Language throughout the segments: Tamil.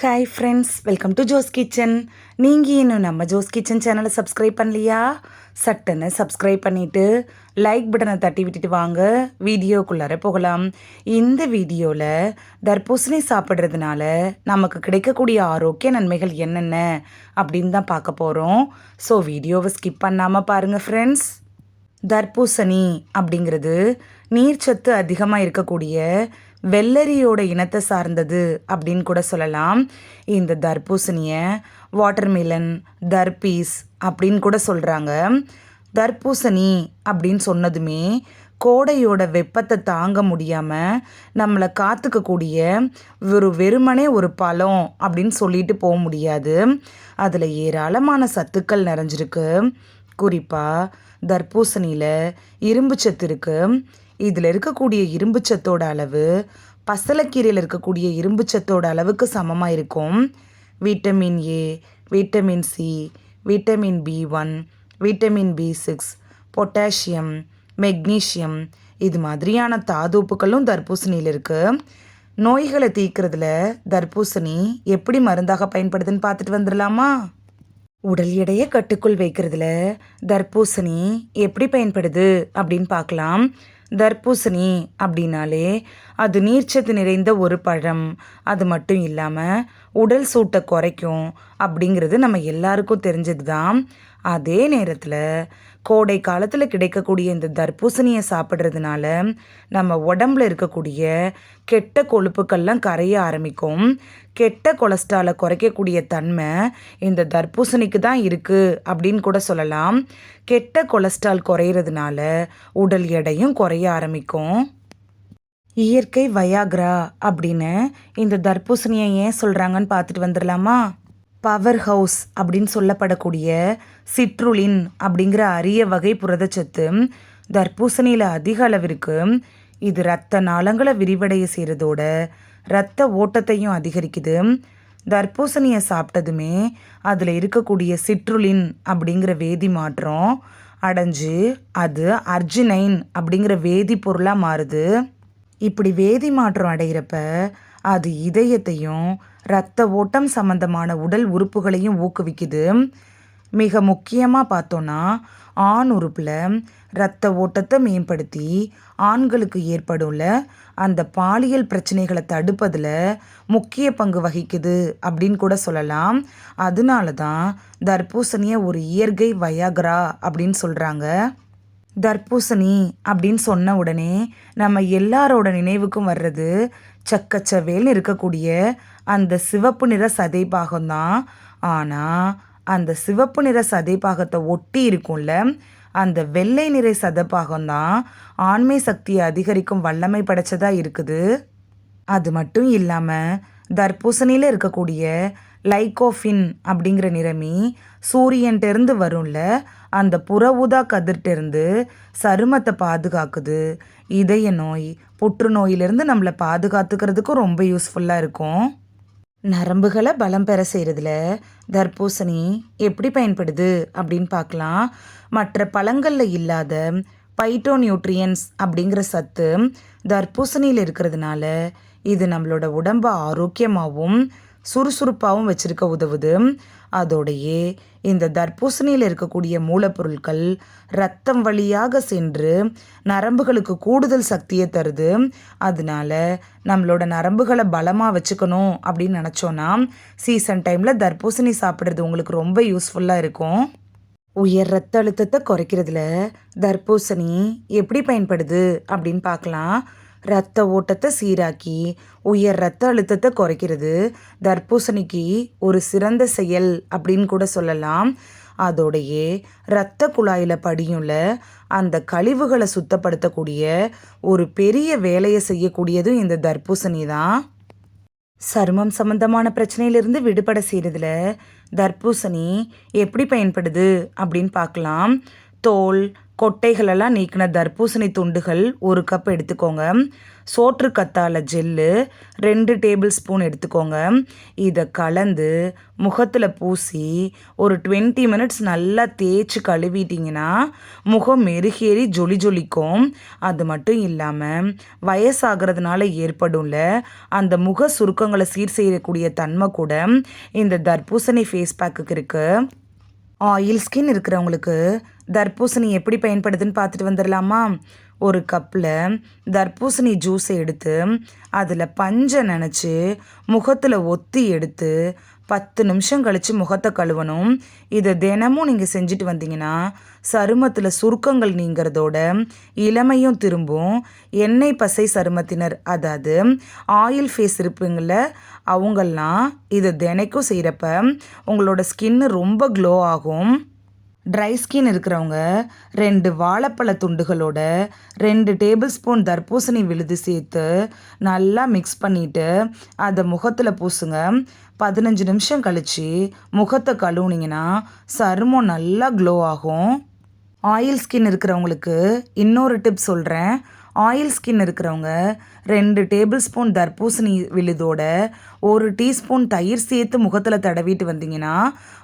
Hi friends welcome to Jo's kitchen நீங்கள் இன்னும் நம்ம ஜோஸ் கிச்சன் சேனலை சப்ஸ்கிரைப் பண்ணலையா? சட்டுன்னு சப்ஸ்கிரைப் பண்ணிவிட்டு லைக் பட்டனை தட்டி விட்டுட்டு வாங்க. வீடியோக்குள்ளார போகலாம். இந்த வீடியோவில் தர்பூசணி சாப்பிட்றதுனால நமக்கு கிடைக்கக்கூடிய ஆரோக்கிய நன்மைகள் என்னென்ன அப்படின்னு தான் பார்க்க போகிறோம் ஸோ வீடியோவை ஸ்கிப் பண்ணாமல் பாருங்கள் ஃப்ரெண்ட்ஸ் தர்பூசணி அப்படிங்கிறது நீர்ச்சத்து அதிகமாக இருக்கக்கூடிய வெள்ளரியோட இனத்தை சார்ந்தது அப்படின்னு கூட சொல்லலாம். இந்த தர்பூசணியை வாட்டர்மெலன் தர்பீஸ் அப்படின்னு கூட சொல்கிறாங்க தர்பூசணி அப்படின்னு சொன்னதுமே கோடையோட வெப்பத்தை தாங்க முடியாமல் நம்மளை காத்துக்கக்கூடிய ஒரு வெறுமனே ஒரு பழம் அப்படின்னு சொல்லிட்டு போக முடியாது. அதில் ஏராளமான சத்துக்கள் நிறைஞ்சிருக்கு. குறிப்பாக தர்பூசணியில் இரும்பு சத்து இருக்குது இதில் இருக்கக்கூடிய இரும்பு சத்தோட அளவு பசலக்கீரையில் இருக்கக்கூடிய இரும்பு சத்தோட அளவுக்கு சமமாக இருக்கும். Vitamin A vitamin C vitamin B one vitamin B six potassium magnesium இது மாதிரியான தாதுப்புகளும் தர்பூசணியில் இருக்குது நோய்களை தீர்க்கறதுல தர்பூசணி எப்படி மருந்தாக பயன்படுதுன்னு பார்த்துட்டு வந்துடலாமா உடல் எடையை கட்டுக்குள் வைக்கிறதுல தர்பூசணி எப்படி பயன்படுது அப்படின்னு பார்க்கலாம். தர்பூசணி அப்படின்னாலே அது நீர்ச்சத்து நிறைந்த ஒரு பழம். அது மட்டும் இல்லாமல் உடல் சூட்டை குறைக்கும் அப்படிங்கிறது நம்ம எல்லாருக்கும் தெரிஞ்சது தான் அதே நேரத்தில் கோடை காலத்தில் கிடைக்கக்கூடிய இந்த தர்பூசணியை சாப்பிட்றதுனால நம்ம உடம்புல இருக்கக்கூடிய கெட்ட கொழுப்புக்கள்லாம் கரைய ஆரம்பிக்கும். கெட்ட கொலஸ்ட்ராலை குறைக்கக்கூடிய தன்மை இந்த தர்பூசணிக்கு தான் இருக்குது அப்படின்னு கூட சொல்லலாம். கெட்ட கொலஸ்ட்ரால் குறையிறதுனால உடல் எடையும் குறைய ஆரம்பிக்கும். இயற்கை வயாக்ரா அப்படின்னு இந்த தர்பூசணியை ஏன் சொல்கிறாங்கன்னு பார்த்துட்டு வந்துடலாமா? பவர் ஹவுஸ் அப்படின்னு சொல்லப்படக்கூடிய சிட்ருலின் அப்படிங்கிற அரிய வகை புரதச்சத்து தர்பூசணியில் அதிக அளவிற்கு இது இரத்த நாளங்களை விரிவடைய செய்கிறதோட இரத்த ஓட்டத்தையும் அதிகரிக்குது. தர்பூசணியை சாப்பிட்டதுமே அதில் இருக்கக்கூடிய சிட்ருலின் அப்படிங்கிற வேதி மாற்றம் அடைஞ்சு அது அர்ஜினைன் அப்படிங்கிற வேதிப்பொருளாக மாறுது. இப்படி வேதி மாற்றம் அடைகிறப்ப அது இதயத்தையும் இரத்த ஓட்டம் சம்பந்தமான உடல் உறுப்புகளையும் ஊக்குவிக்குது. மிக முக்கியமாக பார்த்தோன்னா ஆண் உறுப்பில் இரத்த ஓட்டத்தை மேம்படுத்தி ஆண்களுக்கு ஏற்படும்ல அந்த பாலியல் பிரச்சனைகளை தடுப்பதில் முக்கிய பங்கு வகிக்குது அப்படின்னு கூட சொல்லலாம். அதனால தான் தர்பூசணியை ஒரு இயற்கை வயாகரா அப்படின்னு சொல்கிறாங்க தர்பூசணி அப்படின்னு சொன்ன உடனே நம்ம எல்லாரோட நினைவுக்கும் வர்றது சக்கச்சவேல்னு இருக்கக்கூடிய அந்த சிவப்பு நிற சதை பாகம்தான் ஆனால் அந்த சிவப்பு நிற சதை பாகத்தை ஒட்டி இருக்கும்ல அந்த வெள்ளை நிறை சதப்பாகம்தான் ஆண்மை சக்தியை அதிகரிக்கும் வல்லமை படைச்சதாக இருக்குது. அது மட்டும் இல்லாமல் தர்பூசணியில் இருக்கக்கூடிய லைகோஃபின் அப்படிங்கிற நிறமி சூரியன்ட்டேருந்து வரும்ல அந்த புற ஊதா கதிர்ட்டேருந்து சருமத்தை பாதுகாக்குது. இதய நோய் புற்றுநோயிலிருந்து நம்மளை பாதுகாத்துக்கிறதுக்கும் ரொம்ப யூஸ்ஃபுல்லாக இருக்கும். நரம்புகளை பலம் பெற செய்கிறதுல தர்பூசணி எப்படி பயன்படுது அப்படின்னு பார்க்கலாம். மற்ற பழங்களில் இல்லாத பைட்டோ நியூட்ரியன்ஸ் அப்படிங்கிற சத்து தர்பூசணியில் இருக்கிறதுனால இது நம்மளோட உடம்பை ஆரோக்கியமாகவும் சுறுசுறுப்பாகவும் வச்சுருக்க உதவுது. அதோடையே இந்த தர்பூசணியில் இருக்கக்கூடிய மூலப்பொருட்கள் ரத்தம் வழியாக சென்று நரம்புகளுக்கு கூடுதல் சக்தியை தருது. அதனால நம்மளோட நரம்புகளை பலமாக வச்சுக்கணும் அப்படின்னு நினச்சோன்னா சீசன் டைமில் தர்பூசணி சாப்பிட்றது உங்களுக்கு ரொம்ப யூஸ்ஃபுல்லாக இருக்கும். உயர் ரத்த அழுத்தத்தை குறைக்கிறதுல தர்பூசணி எப்படி பயன்படுது அப்படின்னு பார்க்கலாம். ரத்த ஓட்டத்தை சீராக்கி உயர் ரத்த அழுத்தத்தை குறைக்கிறது. தர்பூசணிக்கு ஒரு சிறந்த செயல் அப்படின்னு கூட சொல்லலாம். அதோடையே இரத்த குழாயில் படியுள்ள அந்த கழிவுகளை சுத்தப்படுத்தக்கூடிய ஒரு பெரிய வேலையை செய்யக்கூடியதும் இந்த தர்பூசணி தான். சருமம் சம்பந்தமான பிரச்சனையிலிருந்து விடுபட செய்கிறதுல தர்பூசணி எப்படி பயன்படுது அப்படின்னு பார்க்கலாம். தோல் கொட்டைகளெல்லாம் நீக்கின தர்பூசணி துண்டுகள் ஒரு கப் எடுத்துக்கோங்க. சோற்று கத்தால ஜெல்லு ரெண்டு டேபிள் ஸ்பூன் எடுத்துக்கோங்க. இதை கலந்து முகத்தில் பூசி ஒரு டுவெண்ட்டி மினிட்ஸ் நல்லா தேய்ச்சி கழுவிட்டிங்கன்னா முகம் மெருகேறி ஜொலி ஜொலிக்கும். அது மட்டும் இல்லாமல் வயசாகிறதுனால ஏற்படும்ல அந்த முக சுருக்கங்களை சீர் செய்யக்கூடிய தன்மை கூட இந்த தர்பூசணி ஃபேஸ் பேக்குக்கு இருக்குது ஆயில் ஸ்கின் இருக்கிறவங்களுக்கு தர்பூசணி எப்படி பயன்படுதுன்னு பார்த்துட்டு வந்துடலாமா? ஒரு கப்பில் தர்பூசணி ஜூஸை எடுத்து அதில் பஞ்சை நினச்சி முகத்தில் ஒத்தி எடுத்து பத்து நிமிஷம் கழித்து முகத்தை கழுவணும். இதை தினமும் நீங்கள் செஞ்சுட்டு வந்தீங்கன்னா சருமத்தில் சுருக்கங்கள் நீங்கிறதோட இளமையும் திரும்பும். எண்ணெய் பசை சருமத்தினர் அதாவது ஆயில் ஃபேஸ் இருப்பீங்கள அவங்கெல்லாம் இதை தினைக்கும் செய்கிறப்ப உங்களோட ஸ்கின்னு ரொம்ப க்ளோ ஆகும். ட்ரை ஸ்கின் இருக்கிறவங்க ரெண்டு வாழைப்பழ துண்டுகளோட ரெண்டு டேபிள் ஸ்பூன் தர்பூசணி விழுது சேர்த்து நல்லா மிக்ஸ் பண்ணிவிட்டு அதை முகத்தில் பூசுங்க. பதினஞ்சு நிமிஷம் கழித்து முகத்தை கழுவுனீங்கன்னா சருமம் நல்லா க்ளோ ஆகும். ஆயில் ஸ்கின் இருக்கிறவங்களுக்கு இன்னொரு டிப் சொல்கிறேன் ஆயில் ஸ்கின் இருக்கிறவங்க ரெண்டு டேபிள் ஸ்பூன் தர்பூசணி விழுதோட ஒரு டீஸ்பூன் தயிர் சேர்த்து முகத்தில் தடவிட்டு வந்தீங்கன்னா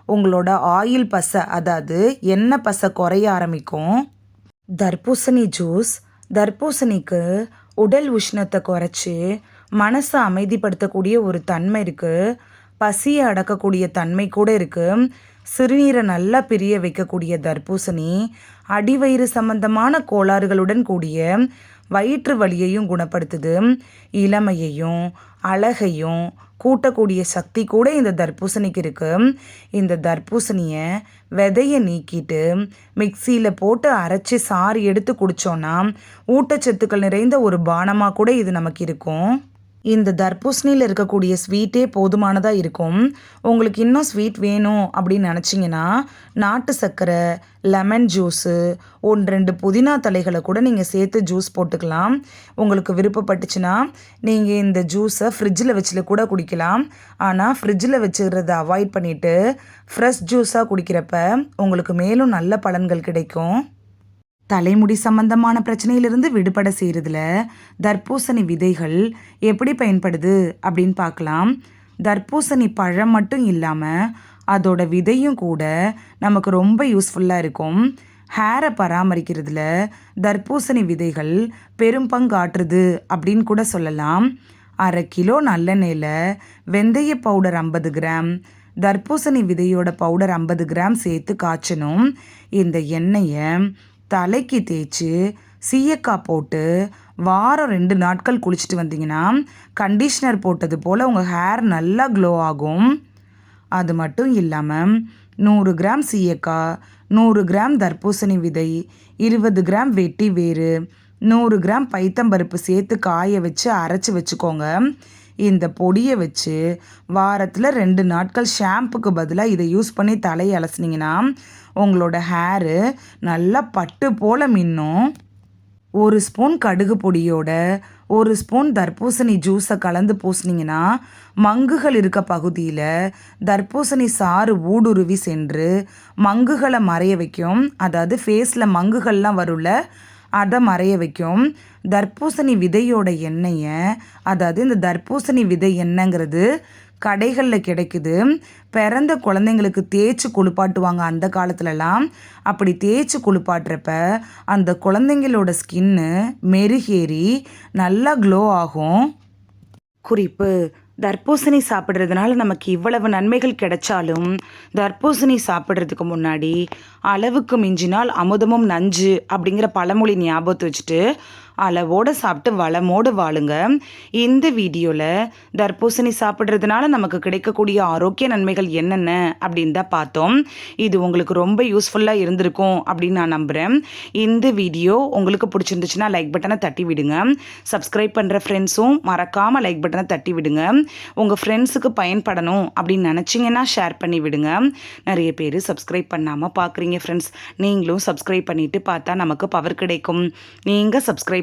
உங்களோட ஆயில் பசை அதாவது எண்ணெய் பசை குறைய ஆரம்பிக்கும். தர்பூசணி ஜூஸ் தர்பூசணிக்கு உடல் உஷ்ணத்தை குறைச்சி மனசை அமைதிப்படுத்தக்கூடிய ஒரு தன்மை இருக்குது பசியை அடக்கக்கூடிய தன்மை கூட இருக்குது சிறுநீரை நல்லா பிரிய வைக்கக்கூடிய தர்பூசணி அடிவயிறு சம்பந்தமான கோளாறுகளுடன் கூடிய வயிற்று வலியையும் குணப்படுத்துது. இளமையையும் அழகையும் கூட்டக்கூடிய சக்தி கூட இந்த தர்பூசணிக்கு இருக்குது இந்த தர்பூசணியை விதையை நீக்கிட்டு மிக்சியில் போட்டு அரைச்சி சாறு எடுத்து குடித்தோன்னா ஊட்டச்சத்துக்கள் நிறைந்த ஒரு பானமாக கூட இது நமக்கு இருக்கும். இந்த தர்பூசணியில் இருக்கக்கூடிய ஸ்வீட்டே போதுமானதாக இருக்கும். உங்களுக்கு இன்னும் ஸ்வீட் வேணும் அப்படின்னு நினச்சிங்கன்னா நாட்டு சர்க்கரை லெமன் ஜூஸு ஒன்று ரெண்டு புதினா தலைகளை கூட நீங்கள் சேர்த்து ஜூஸ் போட்டுக்கலாம். உங்களுக்கு விருப்பப்பட்டுச்சுன்னா நீங்கள் இந்த ஜூஸை ஃப்ரிட்ஜில் வச்சுல கூட குடிக்கலாம். ஆனால் ஃப்ரிட்ஜில் வச்சுக்கிறத அவாய்ட் பண்ணிவிட்டு ஃப்ரெஷ் ஜூஸாக குடிக்கிறப்ப உங்களுக்கு மேலும் நல்ல பலன்கள் கிடைக்கும். தலைமுடி சம்பந்தமான பிரச்சனையிலிருந்து விடுபட செய்கிறதுல தர்பூசணி விதைகள் எப்படி பயன்படுது அப்படின்னு பார்க்கலாம். தர்பூசணி பழம் மட்டும் இல்லாமல் அதோட விதையும் கூட நமக்கு ரொம்ப யூஸ்ஃபுல்லாக இருக்கும். ஹேரை பராமரிக்கிறதுல தர்பூசணி விதைகள் பெரும் பங்காற்றுது அப்படின்னு கூட சொல்லலாம். அரை கிலோ நல்லெண்ணெயில் வெந்தய பவுடர் ஐம்பது கிராம் தர்பூசணி விதையோட பவுடர் ஐம்பது கிராம் சேர்த்து காய்ச்சணும். இந்த எண்ணெயை தலைக்கு தேய்ச்சி சீயக்காய் போட்டு வாரம் ரெண்டு நாட்கள் குளிச்சுட்டு வந்தீங்கன்னா கண்டிஷ்னர் போட்டது போல் உங்கள் ஹேர் நல்லா க்ளோ ஆகும். அது மட்டும் இல்லாமல் நூறு கிராம் சீயக்காய் நூறு கிராம் தர்பூசணி விதை இருபது கிராம் வெட்டி வேறு நூறு கிராம் பைத்தம்பருப்பு சேர்த்து காய வச்சு அரைச்சி வச்சுக்கோங்க. இந்த பொடியை வச்சு வாரத்தில் ரெண்டு நாட்கள் ஷாம்புக்கு பதிலாக இதை யூஸ் பண்ணி தலையை அலசினீங்கன்னா உங்களோட ஹேரு நல்லா பட்டு போல் மின்னும். ஒரு ஸ்பூன் கடுகு பொடியோட ஒரு ஸ்பூன் தர்பூசணி ஜூஸை கலந்து பூசினீங்கன்னா மங்குகள் இருக்க பகுதியில் தர்பூசணி சாறு ஊடுருவி சென்று மங்குகளை மறைய வைக்கும். அதாவது ஃபேஸில் மங்குகள்லாம் வரும்ல அதை மறைய வைக்கும். தர்பூசணி விதையோட எண்ணெயை அதாவது இந்த தர்பூசணி விதை எண்ணெய்ங்கிறது கடைகளில் கிடைக்குது. பிறந்த குழந்தைங்களுக்கு தேய்ச்சி குளிப்பாட்டுவாங்க அந்த காலத்துலலாம். அப்படி தேய்ச்சி குளிப்பாட்டுறப்ப அந்த குழந்தைங்களோட ஸ்கின்னு மெருகேறி நல்லா க்ளோ ஆகும். குறிப்பு தர்பூசணி சாப்பிட்றதுனால நமக்கு இவ்வளவு நன்மைகள் கிடைச்சாலும் தர்பூசணி சாப்பிட்றதுக்கு முன்னாடி அளவுக்கு மிஞ்சினால் அமுதமும் நஞ்சு அப்படிங்கிற பழமொழி ஞாபகத்தை வச்சுட்டு அளவோடு சாப்பிட்டு வளமோடு வாழுங்க. இந்த வீடியோவில் தர்பூசணி சாப்பிட்றதுனால நமக்கு கிடைக்கக்கூடிய ஆரோக்கிய நன்மைகள் என்னென்ன அப்படின்னு தான் பார்த்தோம். இது உங்களுக்கு ரொம்ப யூஸ்ஃபுல்லாக இருந்திருக்கும் அப்படின்னு நான் நம்புகிறேன் இந்த வீடியோ உங்களுக்கு பிடிச்சிருந்துச்சுன்னா லைக் பட்டனை தட்டி விடுங்க. சப்ஸ்கிரைப் பண்ணுற ஃப்ரெண்ட்ஸும் மறக்காமல் லைக் பட்டனை தட்டி விடுங்க. உங்கள் ஃப்ரெண்ட்ஸுக்கு பயன்படணும் அப்படின்னு நினச்சிங்கன்னா ஷேர் பண்ணி விடுங்க. நிறைய பேர் சப்ஸ்கிரைப் பண்ணாமல் பார்க்குறீங்க ஃப்ரெண்ட்ஸ் நீங்களும் சப்ஸ்கிரைப் பண்ணிவிட்டு பார்த்தா நமக்கு பவர் கிடைக்கும். நீங்கள் சப்ஸ்கிரைப்